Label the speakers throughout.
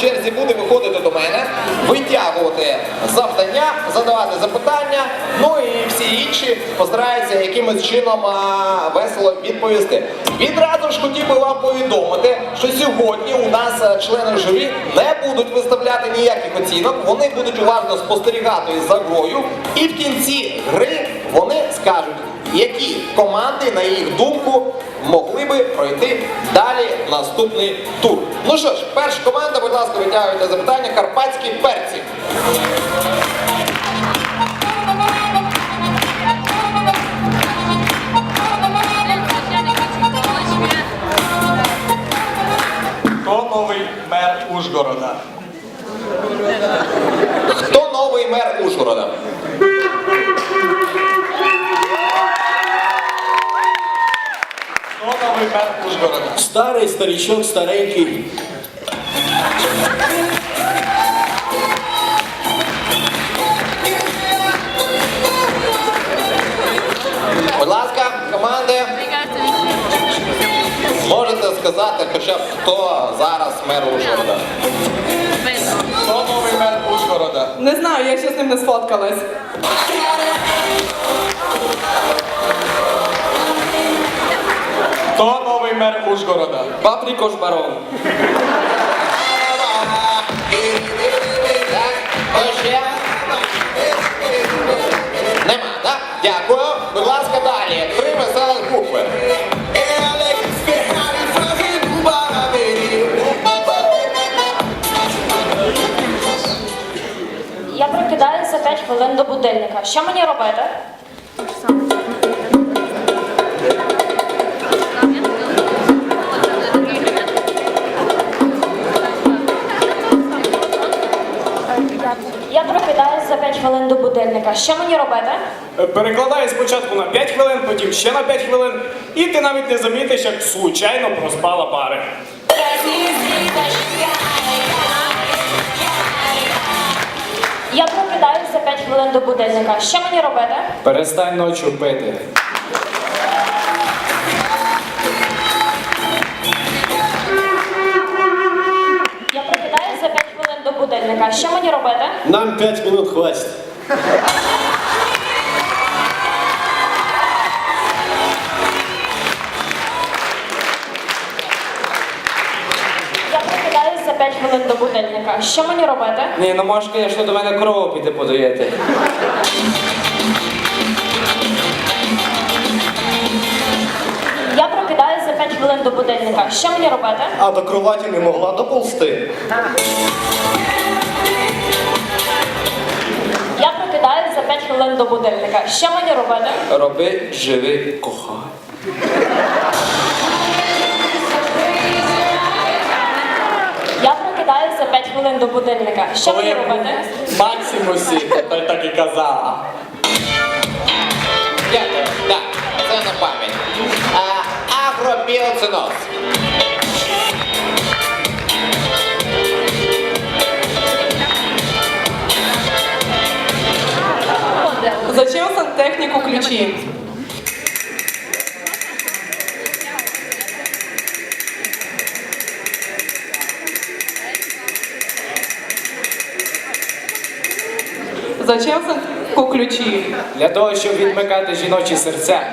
Speaker 1: черзі буде виходити до мене, витягувати завдання, задавати запитання, ну і всі інші постараються якимось чином весело відповісти. Відразу ж хотів би вам повідомити, що сьогодні у нас члени журі не будуть виставляти ніяких оцінок, вони будуть уважно спостерігати за грою, і в кінці гри вони скажуть, які команди, на їх думку, могли би пройти далі наступний тур. Ну що ж, перша команда, будь ласка, витягуйте запитання. Карпатські перці.
Speaker 2: Хто новий мер Ужгорода?
Speaker 1: Хто новий мер Ужгорода?
Speaker 2: Хто
Speaker 3: Старий старичок, старенький.
Speaker 1: Будь ласка, команди, можете сказати хоча б хто зараз мер Ужгорода?
Speaker 2: Хто новий мер Ужгорода?
Speaker 4: Не знаю, я ще з ним не сфоткалась.
Speaker 3: Барон.
Speaker 1: Так, хто ще? Нема, так? Дякую. Будь ласка, далі. Три веселих букви.
Speaker 5: Я прокидаюся за 5 хвилин до будильника. Що мені робити? 5 хвилин до будильника. Що мені робити?
Speaker 6: Перекладає спочатку на 5 хвилин, потім ще на 5 хвилин, і ти навіть не замітиш, як случайно проспала пари.
Speaker 5: Я прокидаюся за 5 хвилин до будильника. Що мені робити?
Speaker 3: Перестань ночі пити.
Speaker 5: Будильника. Що мені робити?
Speaker 3: Нам 5 минут хватить.
Speaker 5: Я прикидаюся за 5 хвилин до будильника. Що мені робити?
Speaker 3: Ні, ну може, звісно, до мене корову піти подаєте.
Speaker 5: Хвилин до будильника. Що мені робити?
Speaker 3: А до кроваті не могла доползти.
Speaker 5: Я прокидаюся за 5 хвилин до будильника. Що мені робити?
Speaker 3: Роби, живи, кохай.
Speaker 5: Я прокидаюся за 5 хвилин до будильника. Що мені робити?
Speaker 2: Максимусі, тепер так і казала.
Speaker 1: Дякую. Так, агробіоциноз.
Speaker 4: Зачем сантехніку ключі? Зачем сантехніку ключі?
Speaker 3: Для того, щоб відмикати жіночі серця.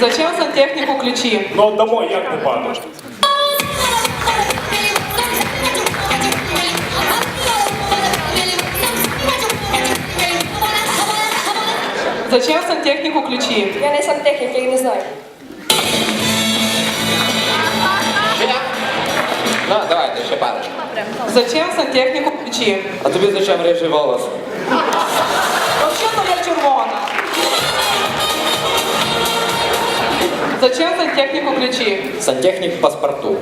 Speaker 4: Зачем сантехніку ключі?
Speaker 6: Ну, дамо, як не падає.
Speaker 4: Зачем сантехніку ключі?
Speaker 7: Я не сантехнік, я їх не знаю.
Speaker 1: Ну, давайте, ще парочку.
Speaker 4: Зачем сантехніку ключі?
Speaker 3: А тобі зачем рижий волос?
Speaker 4: Зачем сантехніку ключі?
Speaker 3: Сантехнік в паспорту.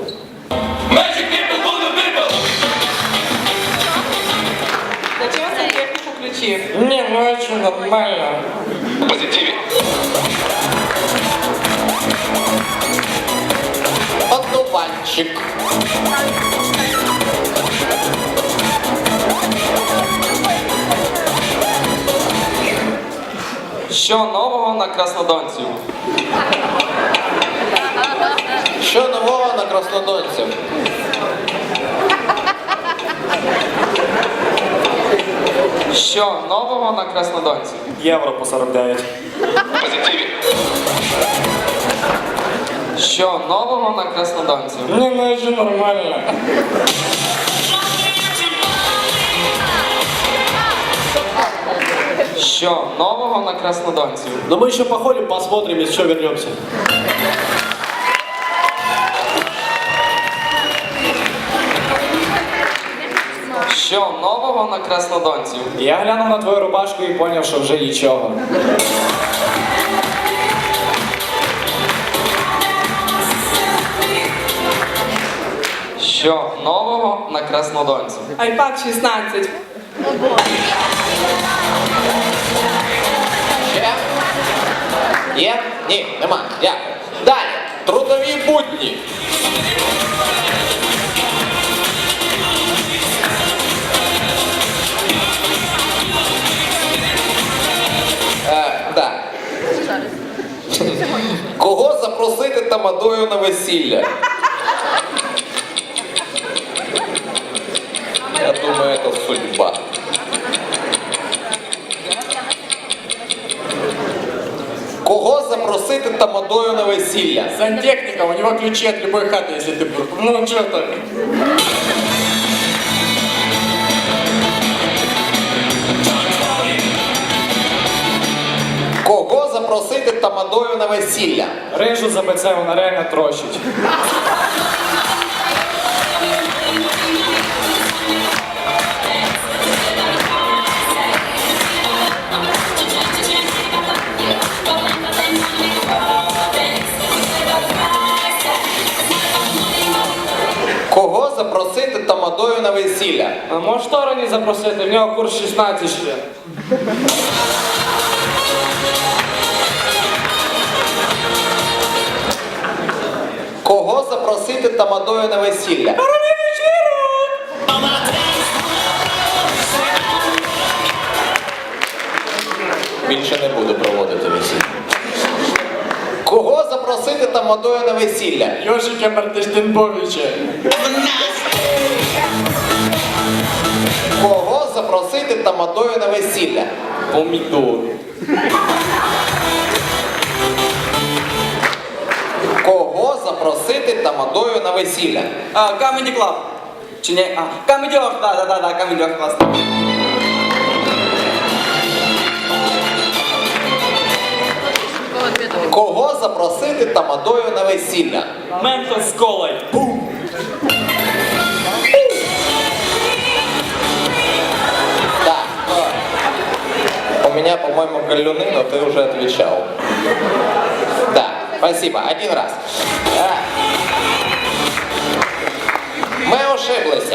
Speaker 4: Зачем сантехніку ключі?
Speaker 3: Ні, ну що, нормально.
Speaker 1: Одуванчик.
Speaker 3: Що нового на краснодонців?
Speaker 1: Що нового на краснодонців?
Speaker 2: Що нового на Краснодонці?
Speaker 6: Євро по 49.
Speaker 2: Що нового на Краснодонці?
Speaker 3: Не майже нормально.
Speaker 2: Що нового на Краснодонці?
Speaker 7: Но мы еще походим, посмотрим, если что, вернемся.
Speaker 2: Що нового на Краснодонці?
Speaker 3: Я глянув на твою рубашку і поняв, що вже нічого.
Speaker 2: Що нового на Краснодонці?
Speaker 4: iPad 16.
Speaker 1: Є? Ні, нема. Дякую. Далі. Трудові будні. Е, да. Кого запросити тамадою на весілля? Кого запросити тамадою на весілля?
Speaker 2: Сантехніка, у нього ключі від любої хати, якщо ти бур. Ну что так?
Speaker 1: Кого запросити тамадою на весілля?
Speaker 3: Рижу за БЦ вона реально трощить.
Speaker 1: Запросити,
Speaker 3: в нього курс 16 ще.
Speaker 1: Кого запросити тамадою на весілля? Більше не буду проводити весілля. Кого запросити тамадою на весілля?
Speaker 2: Йошика Мартиштенбовича.
Speaker 1: Тамадою на весілля?
Speaker 2: Помідор.
Speaker 1: Кого запросити тамадою на весілля?
Speaker 8: А, Comedy Club. Чи не? А, Comedy Club, да, да, да, да, Comedy Club, класно.
Speaker 1: Кого запросити тамадою на весілля?
Speaker 8: Ментос з колою. Бум!
Speaker 1: Меня, по-моему, галюны, но ты уже отвечал. Да, спасибо. Один раз. Мы ошиблись.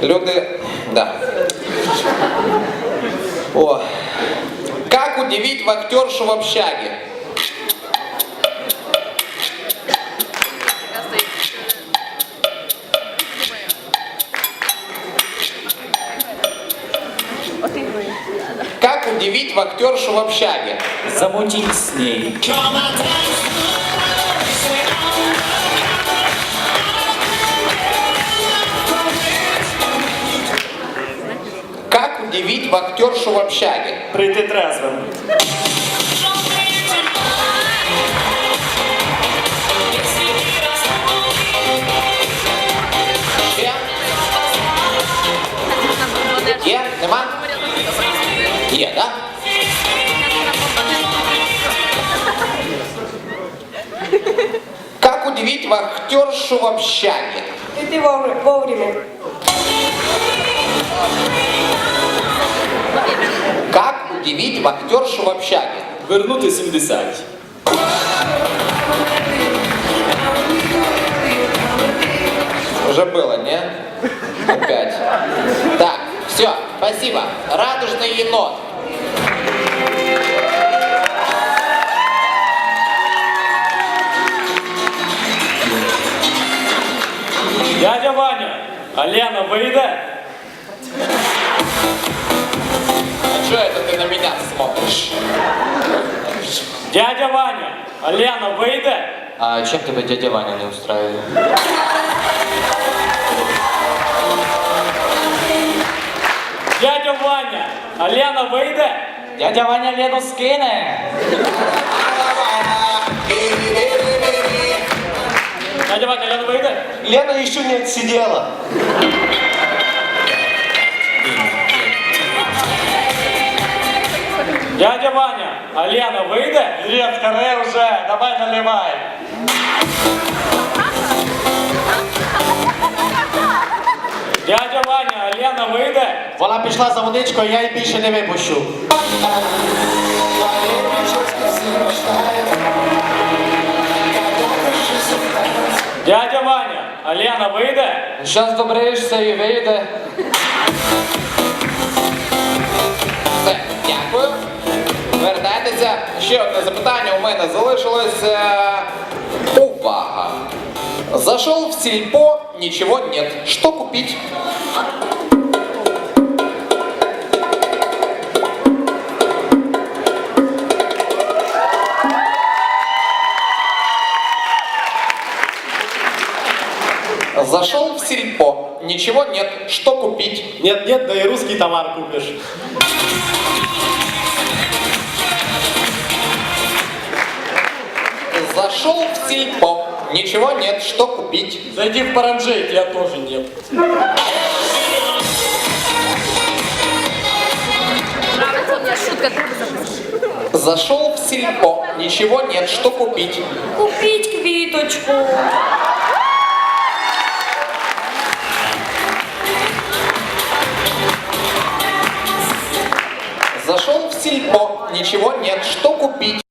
Speaker 1: Люди, да. О. Как удивить вахтершу в общаге? Как удивить вахтершу в общаге?
Speaker 3: Замутить с ней.
Speaker 1: Как удивить вахтершу в общаге?
Speaker 6: Прийти трезвим.
Speaker 1: Вахтершу в общаге?
Speaker 4: Іди вовремя.
Speaker 1: Как удивить вахтершу в общаге?
Speaker 7: Вернути 70.
Speaker 1: Уже было, не? Опять. Так, все, спасибо. Радужный енот.
Speaker 6: Алена, выедай! А что это ты на меня смотришь? Дядя Ваня! Алена, выедай!
Speaker 3: А чем тебя дядя Ваня не устраивает?
Speaker 6: Дядя Ваня! Алена, выйди!
Speaker 3: Дядя Ваня Лену
Speaker 6: скинет! Лена
Speaker 1: еще не отсидела.
Speaker 6: Дядя Ваня, а Лена вийде?
Speaker 2: Лет, харе уже, давай наливай.
Speaker 6: Дядя Ваня, а Лена вийде?
Speaker 2: Вона пішла за водичкою, я її більше не випущу.
Speaker 6: Дядя Ваня, а вийде?
Speaker 3: Щас добреєшся і вийде.
Speaker 1: Дякую. Вертайтеся. Ще одне запитання у мене залишилось. Е, Увага! Зашел в сільпо, ничего нет. Что купить? Зашел в сельпо, ничего нет. Что купить?
Speaker 7: Нет, нет, да и русский товар купишь.
Speaker 1: Зашел в сельпо, ничего нет. Что купить?
Speaker 7: Зайди в Паранджей, тебя тоже нет.
Speaker 1: Зашел в сельпо, ничего нет. Что купить?
Speaker 4: Купіть квіточку.
Speaker 1: Сельпо, ничего нет. Что купить?